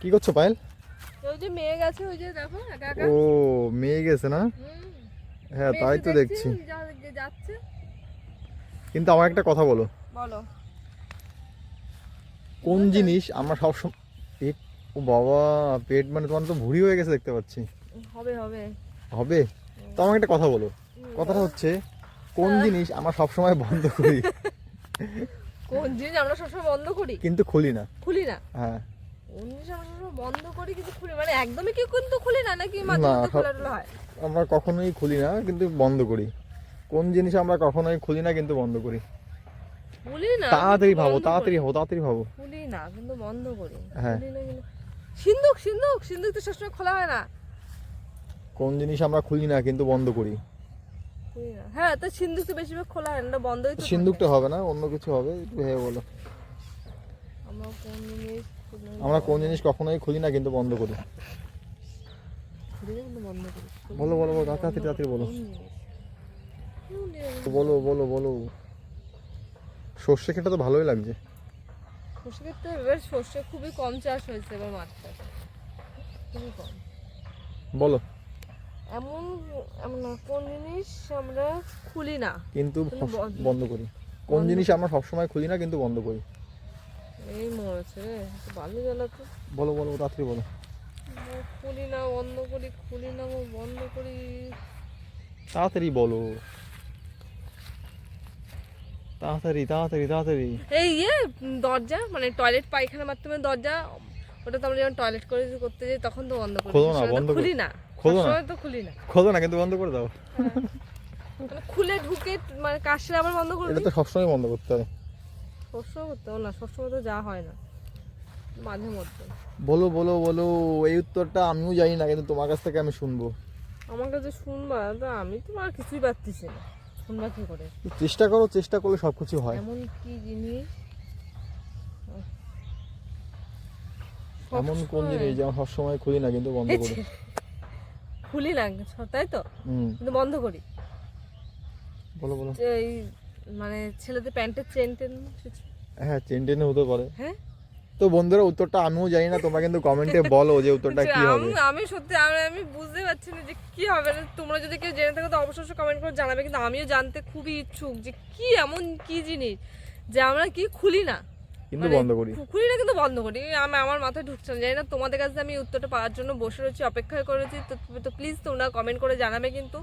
কি করছ পায়েল? ওই যে মেয়ে গেছে ওই যে দেখো একা একা ও মেয়ে গেছে না? হ্যাঁ তাই তো দেখছি যাচ্ছে। কিন্তু আমার একটা কথা বলো। বলো। কোন জিনিস আমরা সবসময় পেট ও বাবা পেট মানে তোমার তো ভুঁড়ি হয়ে গেছে দেখতে পাচ্ছি। হবে হবে। হবে? তো আমাকে একটা কথা বলো। কথাটা হচ্ছে কোন জিনিস আমরা সবসময় বন্ধ করি? কোন জিনিস আমরা সবসময় বন্ধ করি? কিন্তু খুলি না। খুলি না। হ্যাঁ। কোন জিনিস আমরা বন্ধ করি কিন্তু খুলি মানে একদমই কি কিন্তু খুলি না নাকি মাঝে মধ্যে খোলা টোলা হয়? আমরা কখনোই খুলি না কিন্তু বন্ধ করি। কোন জিনিস আমরা কখনোই খুলি না কিন্তু বন্ধ করি। খুলি না তাড়াতাড়ি ভাবো তাড়াতাড়ি। ভাবো তাড়াতাড়ি ভাবো। খুলি না কিন্তু বন্ধ করি। হ্যাঁ। সিন্ধুক সিন্ধুক সিন্ধুক তো সবসময় খোলা হয় না। কোন জিনিস আমরা খুলি না কিন্তু বন্ধ করি। হ্যাঁ তো সিন্ধুক তো বেশিরভাগ খোলা হয় না বন্ধই তো থাকে। সিন্দুকটা হবে না অন্য কিছু হবে একটু ভেবে বলো। আমরা কোন জিনিস আমরা কোন জিনিস কখনোই খুলি না কিন্তু বন্ধ করি। বলো বলো বলো তাড়াতাড়ি তাড়াতাড়ি বলো? বলো বলো বলো। সর্ষে খেতে তো ভালোই লাগছে। সর্ষে ক্ষেত্রে এবার সর্ষে খুবই কম চাষ হয়েছে এবার মাঠটা। খুবই কম। বলো। এমন এমন কোন জিনিস আমরা খুলি না। কিন্তু বন্ধ করি। কোন জিনিস আমরা সবসময় খুলি না কিন্তু বন্ধ করি। এই মরেছে রে তো ভালো জ্বালা তো। বলো বলো তাড়াতাড়ি বলো। খুলি না বন্ধ করি খুলি না বন্ধ করি। তাড়াতাড়ি বলো। তাড়াতাড়ি তাড়াতাড়ি তাড়াতাড়ি। এই ইয়ে দরজা মানে টয়লেট পায়খানার মাধ্যমে দরজা ওটা তো আমরা যখন টয়লেট করে করতে যাই তখন তো বন্ধ করি। খোলো না, বন্ধ। খুলি না খোলো না। তো খুলি না। খোলো না কিন্তু বন্ধ করে দাও। মানে খুলে ঢুকে মানে কাশলে আবার বন্ধ করে এটা তো সবসময় বন্ধ করতে হয়। সবসময় হবে না সবসময় তো যা হয় না মাঝে মধ্যে। বলো বলো বলো এই উত্তরটা আমিও জানি না কিন্তু তোমার কাছ থেকে আমি শুনব। আমার কাছে শুনবা তো আমি তো আর কিছুই পাচ্ছি না শুনবা কি করে? চেষ্টা করো চেষ্টা করলে সব কিছু হয়। এমন কি জিনিস? এমন কোন জিনিস যে আমরা সবসময় খুলি না কিন্তু বন্ধ করি। খুলি না তাই তো? কিন্তু বন্ধ করি। বলো বলো। এই মানে ছেলেদের প্যান্টের চেন টেন হ্যাঁ চেন টেনে হতে পারে হ্যাঁ? তো বন্ধুরা উত্তরটা আমিও জানি না তোমরা কিন্তু কমেন্টে বলো যে উত্তরটা কি হবে। আমি সত্যি আমি আমি বুঝতে পারছি না যে কি হবে। তোমরা যদি কেউ জেনে থাকো তো অবশ্যই কমেন্ট করে জানাবে কিন্তু আমিও জানতে খুবই ইচ্ছুক যে কি এমন কি জিনিস যে আমরা কি খুলি না। কিন্তু মানে বন্ধ করি। খুলি না কিন্তু বন্ধ করি। আমি আমার মাথায় ঢুকছে না। জানি না তোমাদের কাছে আমি উত্তরটা পাওয়ার জন্য বসে রয়েছি অপেক্ষা করেছি। তো প্লিজ তোমরা কমেন্ট করে জানাবে কিন্তু।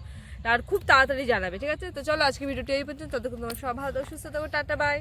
আর খুব তাড়াতাড়ি জানাবে, ঠিক আছে? তো চলো আজকে ভিডিওটি এই পর্যন্ত। ততক্ষণ তোমার সব ভালো সুস্থ থাকো, টাটা বাই